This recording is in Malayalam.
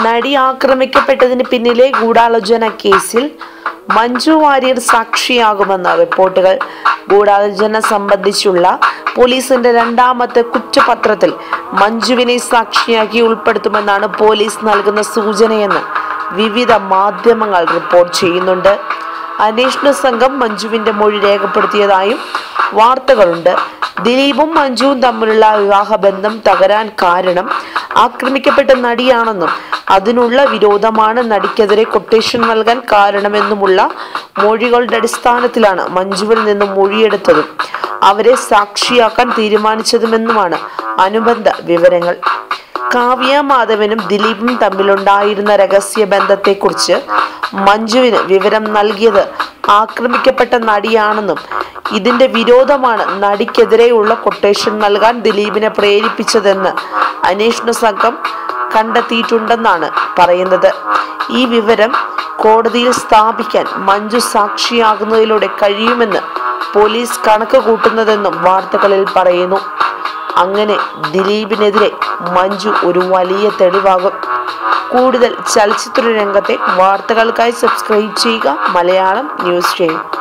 നടി ആക്രമിക്കപ്പെട്ടതിന് പിന്നിലെ ഗൂഢാലോചന കേസിൽ മഞ്ജു വാര്യർ സാക്ഷിയാകുമെന്ന റിപ്പോർട്ടുകൾ. ഗൂഢാലോചന സംബന്ധിച്ചുള്ള പോലീസിന്റെ രണ്ടാമത്തെ കുറ്റപത്രത്തിൽ മഞ്ജുവിനെ സാക്ഷിയാക്കി ഉൾപ്പെടുത്തുമെന്നാണ് പോലീസ് നൽകുന്ന സൂചനയെന്ന് വിവിധ മാധ്യമങ്ങൾ റിപ്പോർട്ട് ചെയ്യുന്നുണ്ട്. അന്വേഷണ സംഘം മഞ്ജുവിന്റെ മൊഴി രേഖപ്പെടുത്തിയതായും വാർത്തകളുണ്ട്. ദിലീപും മഞ്ജുവും തമ്മിലുള്ള വിവാഹബന്ധം തകരാൻ കാരണം ആക്രമിക്കപ്പെട്ട നടിയാണെന്നും അതിനുള്ള വിരോധമാണ് നടിക്കെതിരെ കൊട്ടേഷൻ നൽകാൻ കാരണമെന്നുമുള്ള മൊഴികളുടെ അടിസ്ഥാനത്തിലാണ് മഞ്ജുവിൽ നിന്നും മൊഴിയെടുത്തതും അവരെ സാക്ഷിയാക്കാൻ തീരുമാനിച്ചതുമെന്നുമാണ് അനുബന്ധ വിവരങ്ങൾ. കാവ്യ മാധവനും ദിലീപും തമ്മിലുണ്ടായിരുന്ന രഹസ്യ ബന്ധത്തെക്കുറിച്ച് മഞ്ജുവിന് വിവരം നൽകിയത് ആക്രമിക്കപ്പെട്ട നടിയാണെന്നും ഇതിന്റെ വിരോധമാണ് നടിക്കെതിരെയുള്ള കൊട്ടേഷൻ നൽകാൻ ദിലീപിനെ പ്രേരിപ്പിച്ചതെന്ന് അന്വേഷണ സംഘം കണ്ടെത്തിയിട്ടുണ്ടെന്നാണ് പറയുന്നത്. ഈ വിവരം കോടതിയിൽ സ്ഥാപിക്കാൻ മഞ്ജു സാക്ഷിയാകുന്നതിലൂടെ കഴിയുമെന്ന് പോലീസ് കണക്ക് കൂട്ടുന്നതെന്നും വാർത്തകളിൽ പറയുന്നു. അങ്ങനെ ദിലീപിനെതിരെ മഞ്ജു ഒരു വലിയ തെളിവാകും. കൂടുതൽ ചലച്ചിത്ര രംഗത്തെ വാർത്തകൾക്കായി സബ്സ്ക്രൈബ് ചെയ്യുക. മലയാളം ന്യൂസ് ചെയ്യും